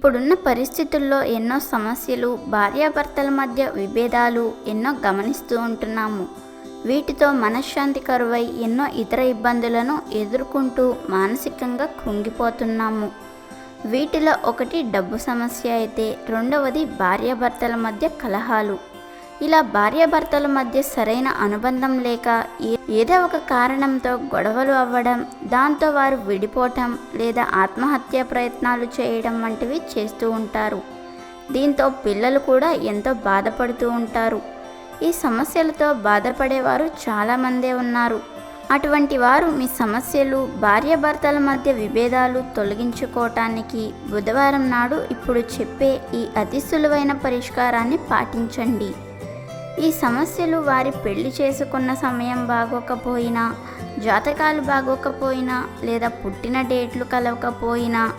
ఇప్పుడున్న పరిస్థితుల్లో ఎన్నో సమస్యలు భార్యాభర్తల మధ్య విభేదాలు ఎన్నో గమనిస్తూ ఉంటున్నాము. వీటితో మనశ్శాంతి కరువై ఎన్నో ఇతర ఇబ్బందులను ఎదుర్కొంటూ మానసికంగా కృంగిపోతున్నాము. వీటిలో ఒకటి డబ్బు సమస్య అయితే రెండవది భార్యాభర్తల మధ్య కలహాలు. ఇలా భార్యాభర్తల మధ్య సరైన అనుబంధం లేక ఏ- ఏదో ఒక కారణంతో గొడవలు అవ్వడం దాంతో వారు విడిపోవటం లేదా ఆత్మహత్య ప్రయత్నాలు చేయడం వంటివి చేస్తూ ఉంటారు. దీంతో పిల్లలు కూడా ఎంతో బాధపడుతూ ఉంటారు. ఈ సమస్యలతో బాధపడేవారు చాలామందే ఉన్నారు. అటువంటి వారు మీ సమస్యలు భార్యాభర్తల మధ్య విభేదాలు తొలగించుకోవటానికి బుధవారం నాడు ఇప్పుడు చెప్పే ఈ అతి సులువైన పరిష్కారాన్ని పాటించండి. ఈ సమస్యలు వారి పెళ్ళి చేసుకున్న సమయం బాగోకపోయినా జాతకాలు బాగోకపోయినా లేదా పుట్టిన డేట్లు కలవకపోయినా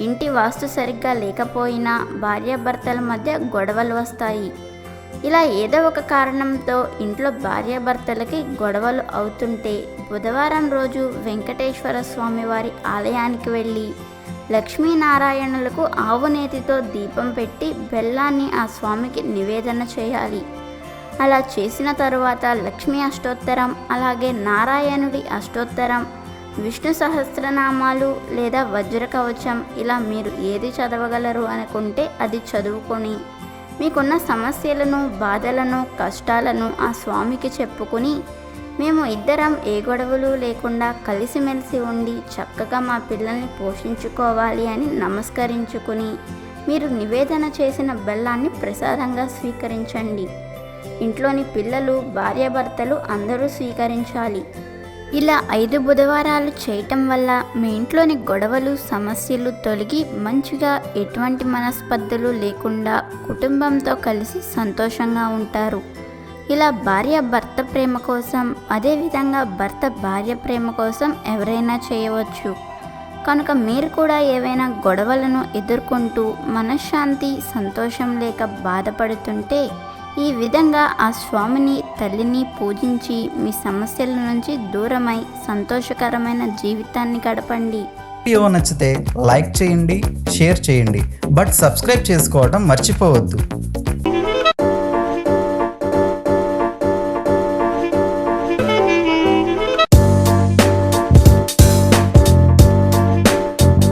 ఇంటి వాస్తు సరిగ్గా లేకపోయినా భార్యాభర్తల మధ్య గొడవలు వస్తాయి. ఇలా ఏదో ఒక కారణంతో ఇంట్లో భార్యాభర్తలకి గొడవలు అవుతుంటే బుధవారం రోజు వెంకటేశ్వర స్వామి వారి ఆలయానికి వెళ్ళి లక్ష్మీనారాయణులకు ఆవునేతితో దీపం పెట్టి బెల్లాన్ని ఆ స్వామికి నివేదన చేయాలి. అలా చేసిన తరువాత లక్ష్మీ అష్టోత్తరం అలాగే నారాయణుడి అష్టోత్తరం విష్ణు సహస్రనామాలు లేదా వజ్ర కవచం ఇలా మీరు ఏది చదవగలరు అనుకుంటే అది చదువుకొని మీకున్న సమస్యలను బాధలను కష్టాలను ఆ స్వామికి చెప్పుకుని మేము ఇద్దరం ఏ గొడవలు లేకుండా కలిసిమెలిసి ఉండి చక్కగా మా పిల్లల్ని పోషించుకోవాలి అని నమస్కరించుకుని మీరు నివేదన చేసిన బెల్లాన్ని ప్రసాదంగా స్వీకరించండి. ఇంట్లోని పిల్లలు భార్యాభర్తలు అందరూ స్వీకరించాలి. ఇలా ఐదు బుధవారాలు చేయటం వల్ల మీ ఇంట్లోని గొడవలు సమస్యలు తొలగి మంచిగా ఎటువంటి మనస్పర్ధలు లేకుండా కుటుంబంతో కలిసి సంతోషంగా ఉంటారు. ఇలా భార్య భర్త ప్రేమ కోసం అదేవిధంగా భర్త భార్య ప్రేమ కోసం ఎవరైనా చేయవచ్చు. కనుక మీరు కూడా ఏవైనా గొడవలను ఎదుర్కొంటూ మనశ్శాంతి సంతోషం లేక బాధపడుతుంటే ఈ విధంగా ఆ స్వామిని తల్లిని పూజించి మీ సమస్యల నుంచి దూరమై సంతోషకరమైన జీవితాన్ని గడపండి. వీడియో నచ్చితే లైక్ చేయండి షేర్ చేయండి. బట్ సబ్స్క్రైబ్ చేసుకోవడం మర్చిపోవద్దు.